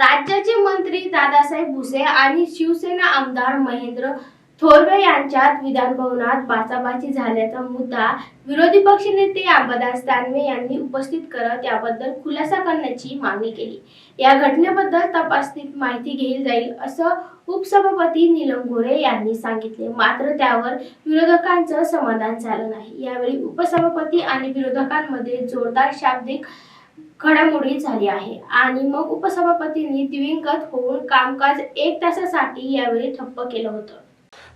राज्याचे मंत्री दादासाहेब भुसे आणि शिवसेना आमदार महेंद्र थोरवे यांच्यात विधानभवनात बाचाबाची झाल्याचा मुद्दा विरोधी पक्षनेते अंबादास दानवे यांनी उपस्थित करत याबद्दल खुलासा करण्याची मागणी केली. या घटनेबद्दल तपासणीत माहिती घेईल जाईल असं उपसभापती नीलम गोरे यांनी सांगितले. मात्र त्यावर विरोधकांचं समाधान झालं नाही. यावेळी उपसभापती आणि विरोधकांमध्ये जोरदार शाब्दिक घडामोडी झाली आहे. आणि मग उपसभापतींनी दिवंगत होऊन कामकाज एक तासासाठी यावेळी ठप्प केलं होतं.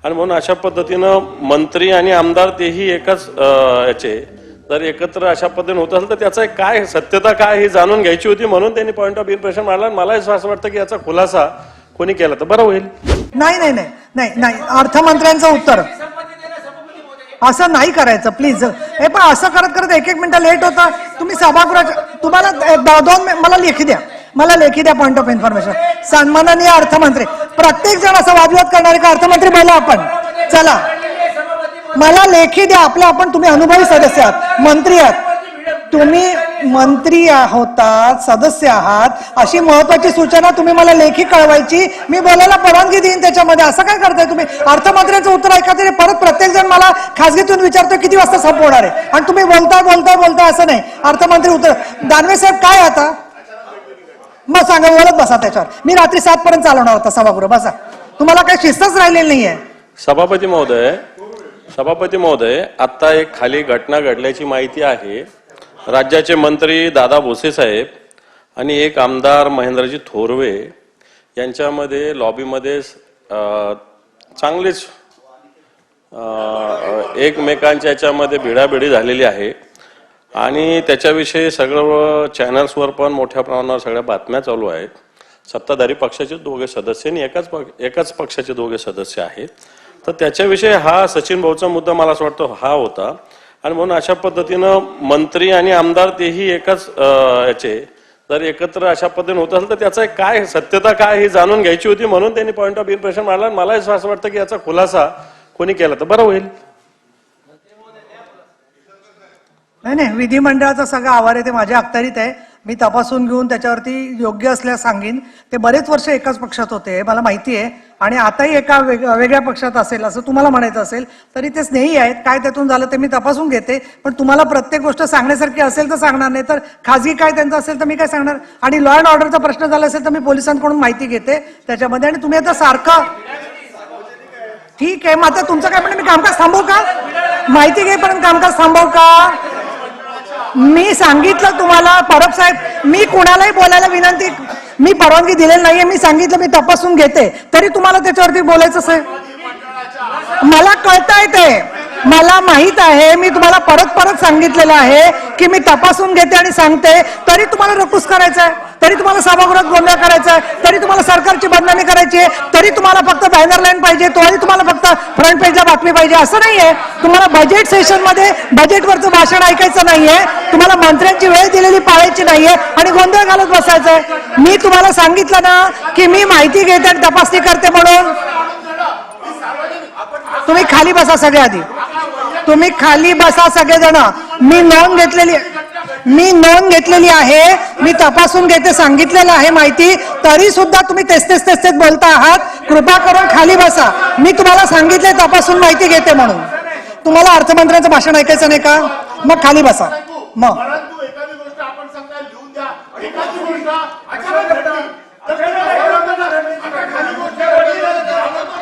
आणि म्हणून अशा पद्धतीनं मंत्री आणि आमदार तेही एकाच याचे. जर एकत्र अशा पद्धतीने होत असेल तर त्याचा एक काय सत्यता काय ही जाणून घ्यायची होती म्हणून त्यांनी पॉईंट ऑफ इम्प्रेशन आणि मला असं वाटतं की याचा खुलासा कोणी केला तर बरं होईल. नाही नाही नाही नाही नाही. अर्थमंत्र्यांचं उत्तर. असं नाही करायचं प्लीज हे पण असं करत करत एक एक मिनिटं लेट होता. तुम्ही सभागृहाच्या तुम्हाला दोन मला लेखी द्या. मला लेखी द्या पॉईंट ऑफ इन्फॉर्मेशन सन्माननीय अर्थमंत्री. प्रत्येक जण असं वादविवाद करणारे का? अर्थमंत्री बोला आपण. चला. मला लेखी द्या. आपलं आपण तुम्ही अनुभवी सदस्य आहात. मंत्री आहात. तुम्ही मंत्री होतात सदस्य आहात अशी महत्वाची सूचना तुम्ही मला लेखी कळवायची. मी बोलायला परवानगी देईन त्याच्यामध्ये. असं काय करताय तुम्ही? अर्थमंत्र्यांचं उत्तर ऐका तरी परत प्रत्येक जण मला खासगीतून विचारतो किती वाजता संपवणार आहे? आणि तुम्ही बोलताय बोलता बोलताय असं नाही. अर्थमंत्री उत्तर. दानवे साहेब काय आता? मग सांगा बोलत बसा त्याच्यावर. मी रात्री सात पर्यंत चालवणार होता सभागृह. बसा. तुम्हाला काही शिस्तच राहिलेली नाहीये. सभापती महोदय सभापती महोदय आता एक खाली घटना घडल्याची माहिती आहे. राज्याचे मंत्री दादा भोसे साहेब आणि एक आमदार महेंद्रजी थोरवे यांच्यामध्ये लॉबीमध्ये चांगलेच चांगलीच एकमेकांच्या याच्यामध्ये भिडाभिडी झालेली आहे. आणि त्याच्याविषयी सगळं चॅनल्सवर पण मोठ्या प्रमाणावर सगळ्या बातम्या चालू आहेत. सत्ताधारी पक्षाचे दोघे सदस्य आणि एकाच पक्ष एकाच पक्षाचे दोघे सदस्य आहेत. तर त्याच्याविषयी हा सचिन भाऊचा मुद्दा मला असं वाटतं हा होता. आणि म्हणून अशा पद्धतीनं मंत्री आणि आमदार तेही एकाच याचे. जर एकत्र अशा पद्धतीने होत असेल तर त्याचा काय सत्यता काय ही जाणून घ्यायची होती म्हणून त्यांनी पॉईंट ऑफ इम्प्रेशन मारला आणि मला असं वाटतं की याचा खुलासा कोणी केला तर बरं होईल. नाही नाही विधिमंडळाचा सगळा आवार आहे ते माझ्या अखत्यारीत आहे. मी तपासून घेऊन त्याच्यावरती योग्य असल्यास सांगेन. ते बरेच वर्ष एकाच पक्षात होते मला माहिती आहे. आणि आताही एका वेग- वेगळ्या पक्षात असेल असं तुम्हाला म्हणायचं असेल तरी ते स्नेही आहेत. काय त्यातून झालं ते मी तपासून घेते. पण तुम्हाला प्रत्येक गोष्ट सांगण्यासारखी असेल तर सांगणार नाही. तर खाजगी काय त्यांचं असेल तर मी काय सांगणार? आणि लॉ अँड ऑर्डरचा प्रश्न झाला असेल तर मी पोलिसांकडून माहिती घेते. त्याच्यामध्ये आणि तुम्ही आता सारखं ठीक आहे मग आता तुमचं काय म्हणणं? मी कामकाज थांबवू का? माहिती घेईपर्यंत कामकाज थांबवू का? मी सांगितलं तुम्हाला परब साहेब मी कुणालाही बोलायला विनंती मी परवानगी दिलेली नाहीये मी सांगितलं मी तपासून घेते. तरी तुम्हाला त्याच्यावरती बोलायचं आहे. मला कळता ते. मला माहीत आहे मी तुम्हाला परत परत सांगितलेलं आहे की मी तपासून घेते आणि सांगते. तरी तुम्हाला रकूस करायचं आहे तरी तुम्हाला सभागृहात गोंधळ करायचा आहे तरी तुम्हाला सरकारची बदनामी करायची आहे तरी तुम्हाला फक्त बॅनर लाईन पाहिजे तरी तुम्हाला फक्त फ्रंट पेजला बातमी पाहिजे. असं नाहीये. तुम्हाला बजेट सेशनमध्ये बजेटवरचं भाषण ऐकायचं नाहीये. तुम्हाला मंत्र्यांची वेळ दिलेली पाळायची नाहीये आणि गोंधळ घालत बसायचंय. मी तुम्हाला सांगितलं ना की मी माहिती घेते आणि तपासणी करते म्हणून. तुम्ही खाली बसा सगळ्या आधी तुम्ही खाली बसा सगळेजण. मी नोंद घेतलेली मी नोंद घेतलेली आहे. मी तपासून घेते सांगितलेलं आहे माहिती. तरी सुद्धा तुम्ही तेच तेच तेच तेच बोलता आहात. कृपा करून खाली बसा. मी तुम्हाला सांगितले तपासून माहिती घेते म्हणून. तुम्हाला अर्थमंत्र्यांचं भाषण ऐकायचं नाही का? मग खाली बसा. मग.